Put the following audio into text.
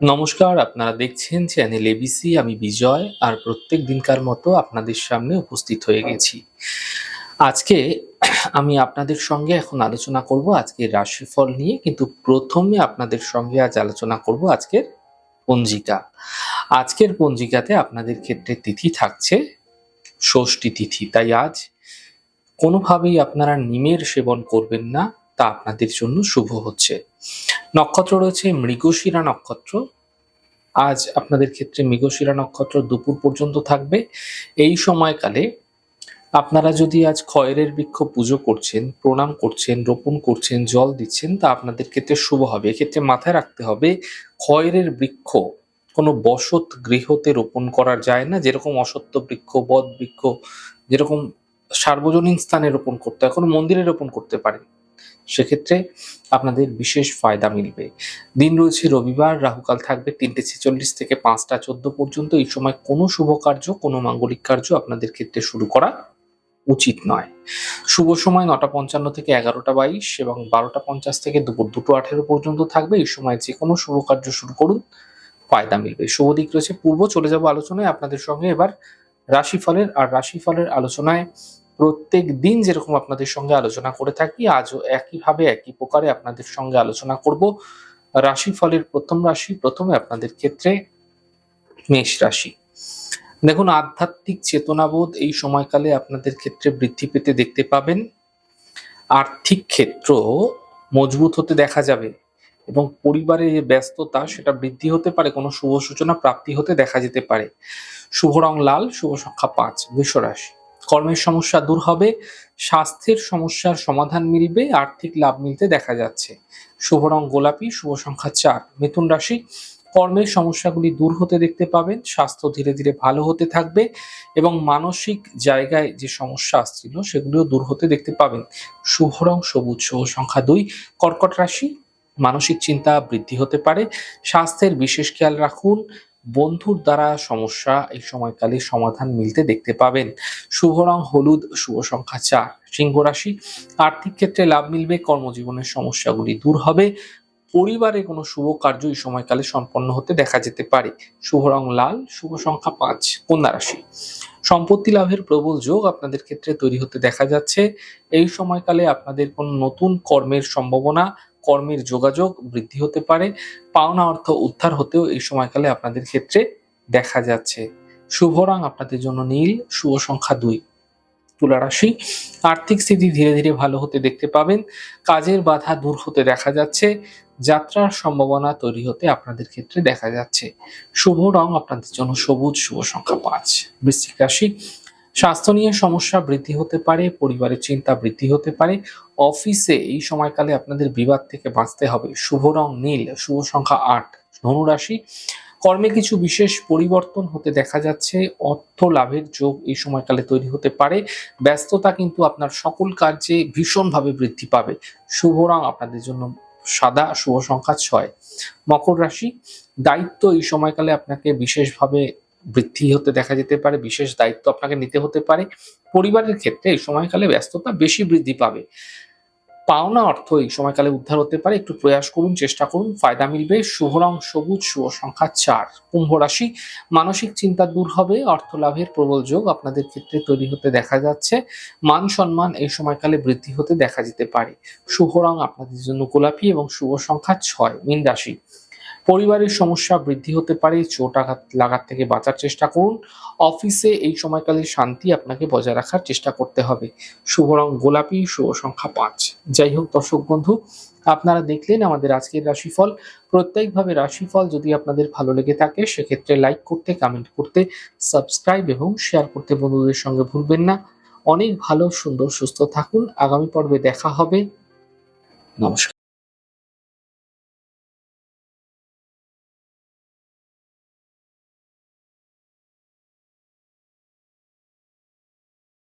নমস্কার, আপনারা দেখছেন চ্যানেল এবিসি আমি বিজয়, আর প্রত্যেক দিনকার মতো আপনাদের সামনে উপস্থিত হয়ে গেছি। আজকে আমি আপনাদের সঙ্গে এখন আলোচনা করব আজকের রাশিফল নিয়ে, কিন্তু প্রথমে আপনাদের সঙ্গে আজ আলোচনা করব আজকের পঞ্জিকা। আজকের পঞ্জিকাতে আপনাদের ক্ষেত্রে তিথি থাকছে, ষষ্ঠী তিথি। তাই আজ কোনোভাবেই আপনারা নিমের সেবন করবেন না, তা আপনাদের জন্য শুভ হচ্ছে। নক্ষত্র রয়েছে মৃগশিরা নক্ষত্র আজ আপনাদের ক্ষেত্রে মৃগশিরা নক্ষত্র দুপুর পর্যন্ত থাকবে। এই সময়কালে আপনারা যদি আজ খয়েরের বৃক্ষ পুজো করছেন, প্রণাম করছেন, রোপণ করছেন, জল দিচ্ছেন, তা আপনাদের ক্ষেত্রে শুভ হবে। এক্ষেত্রে মাথায় রাখতে হবে, খয়েরের বৃক্ষ কোনো বসত গৃহতে রোপণ করা যায় না। যেরকম অসত্য বৃক্ষ, বদ বৃক্ষ, যেরকম সার্বজনীন স্থানে রোপণ করতে হয়, কোনো মন্দিরে রোপণ করতে পারে সেক্ষেত্রে আপনাদের বিশেষ ফায়দা মিলবে। দিন রয়েছে রবিবার, রাহুকাল থাকবে তিনটে ছেচল্লিশ থেকে পাঁচটা চোদ্দ পর্যন্ত। এই সময় কোনো শুভ কার্য, কোনো মাঙ্গলিক কার্য আপনাদের ক্ষেত্রে শুরু করা উচিত নয়। শুভ সময় নটা পঞ্চান্ন থেকে এগারোটা বাইশ এবং বারোটা পঞ্চাশ থেকে দুপুর দুটো আঠেরো পর্যন্ত থাকবে। এই সময় যে কোনো শুভ কার্য শুরু করুন, ফায়দা মিলবে। শুভ দিক রয়েছে পূর্ব, চলে যাব আলোচনায়। আপনাদের সঙ্গে এবার রাশিফলের, আর রাশিফলের আলোচনায় প্রত্যেক দিন যেরকম আপনাদের সঙ্গে আলোচনা করে থাকি, আজও একইভাবে, একই প্রকারে আপনাদের সঙ্গে আলোচনা করব। রাশিফলের প্রথম রাশি, প্রথমে আপনাদের ক্ষেত্রে মেষ রাশি। দেখুন, আধ্যাত্মিক চেতনাবোধ এই সময়কালে আপনাদের ক্ষেত্রে বৃদ্ধি পেতে দেখতে পাবেন। আর্থিক ক্ষেত্র মজবুত হতে দেখা যাবে এবং পরিবারের যে ব্যস্ততা, সেটা বৃদ্ধি হতে পারে, কোনো শুভ সূচনা প্রাপ্তি হতে দেখা যেতে পারে। শুভ রং লাল, শুভ সংখ্যা পাঁচ বৃষ রাশি। কর্মের সমস্যা দূর হবে, স্বাস্থ্যের সমস্যার সমাধান মিলবে, আর্থিক লাভ মিলতে দেখা যাচ্ছে। শুভ রং গোলাপি, শুভ সংখ্যা চার। মিথুন রাশি, কর্মের সমস্যাগুলি দূর হতে দেখতে পাবেন, স্বাস্থ্য ধীরে ধীরে ভালো হতে থাকবে এবং মানসিক জায়গায় যে সমস্যা আসছিল সেগুলিও দূর হতে দেখতে পাবেন। শুভ রং সবুজ, শুভ সংখ্যা দুই। কর্কট রাশি, মানসিক চিন্তা বৃদ্ধি হতে পারে, স্বাস্থ্যের বিশেষ খেয়াল রাখুন বন্ধুর দ্বারা সমস্যা এই সময়কালে সমাধান মিলতে দেখতে পাবেন। শুভ রং, হলুদ, শুভ সংখ্যা চার। সিংহ রাশি, আর্থিক ক্ষেত্রে লাভ মিলবে, কর্মজীবনের সমস্যাগুলি দূর হবে। পরিবারে কোনো শুভ কার্য এই সময়কালে সম্পন্ন হতে দেখা যেতে পারে। শুভ রং লাল, শুভ সংখ্যা পাঁচ, কন্যা রাশি। সম্পত্তি লাভের প্রবল যোগ আপনাদের ক্ষেত্রে তৈরি হতে দেখা যাচ্ছে। এই সময়কালে আপনাদের কোনো নতুন কর্মের সম্ভাবনা কর্মের যোগাযোগ বৃদ্ধি হতে পারে, পাওনা অর্থ উদ্ধার হতেও এই সময়কালে আপনাদের ক্ষেত্রে দেখা যাচ্ছে। শুভ রং আপনাদের জন্য নীল, শুভ সংখ্যা দুই। তুলা রাশি, আর্থিক স্থিতি ধীরে ধীরে ভালো হতে দেখতে পাবেন, কাজের বাধা দূর হতে দেখা যাচ্ছে, যাত্রার সম্ভাবনা তৈরি হতে আপনাদের ক্ষেত্রে দেখা যাচ্ছে। শুভ রং আপনাদের জন্য সবুজ, শুভ সংখ্যা পাঁচ। বৃশ্চিক রাশি স্বাস্থ্য নিয়ে সমস্যা বৃদ্ধি হতে পারে, পরিবারের চিন্তা বৃদ্ধি হতে পারে। অফিসে এই সময়কালে আপনাদের বিবাদ থেকে বাঁচতে হবে। শুভ রং নীল, শুভ সংখ্যা আট ধনুরাশি কর্মে কিছু বিশেষ পরিবর্তন হতে দেখা যাচ্ছে। অর্থ লাভের যোগ এই সময়কালে তৈরি হতে পারে। ব্যস্ততা কিন্তু আপনার সকল কার্যে ভীষণভাবে বৃদ্ধি পাবে। শুভ রং আপনাদের জন্য সাদা, শুভ সংখ্যা ছয়। মকর রাশি। দায়িত্ব এই সময়কালে আপনাকে বিশেষভাবে বৃদ্ধি হতে দেখা যেতে পারে, বিশেষ দায়িত্ব আপনাকে নিতে হতে পারে। পরিবারের ক্ষেত্রে এই সময়কালে ব্যস্ততা বেশি বৃদ্ধি পাবে। পাওনা অর্থ এই সময়কালে উদ্ধার হতে পারে। একটু প্রয়াস করুন, চেষ্টা করুন, ফায়দা মিলবে। শুভ রং সবুজ, শুভ সংখ্যা চার। কুম্ভ রাশি, মানসিক চিন্তা দূর হবে। অর্থ লাভের প্রবল যোগ আপনাদের ক্ষেত্রে তৈরি হতে দেখা যাচ্ছে। মান সম্মান এই সময়কালে বৃদ্ধি হতে দেখা যেতে পারে। শুভ রং আপনাদের জন্য গোলাপি এবং শুভ সংখ্যা ছয়, মীন রাশি। পরিবারের সমস্যা বৃদ্ধি হতে পারে, চোট আঘাত লাগার থেকে বাঁচার চেষ্টা করুন। অফিসে এই সময়কালে শান্তি আপনাকে বজায় রাখার চেষ্টা করতে হবে। শুভ রং গোলাপি, শুভ সংখ্যা পাঁচ। যাই হোক দর্শক বন্ধু, আপনারা দেখলেন আমাদের আজকের রাশিফল। প্রত্যেকভাবে রাশিফল যদি আপনাদের ভালো লেগে থাকে, সেক্ষেত্রে লাইক করতে কমেন্ট করতে সাবস্ক্রাইব এবং শেয়ার করতে বন্ধুদের সঙ্গে ভুলবেন না। অনেক ভালো, সুন্দর, সুস্থ থাকুন। আগামী পর্বে দেখা হবে। নমস্কার।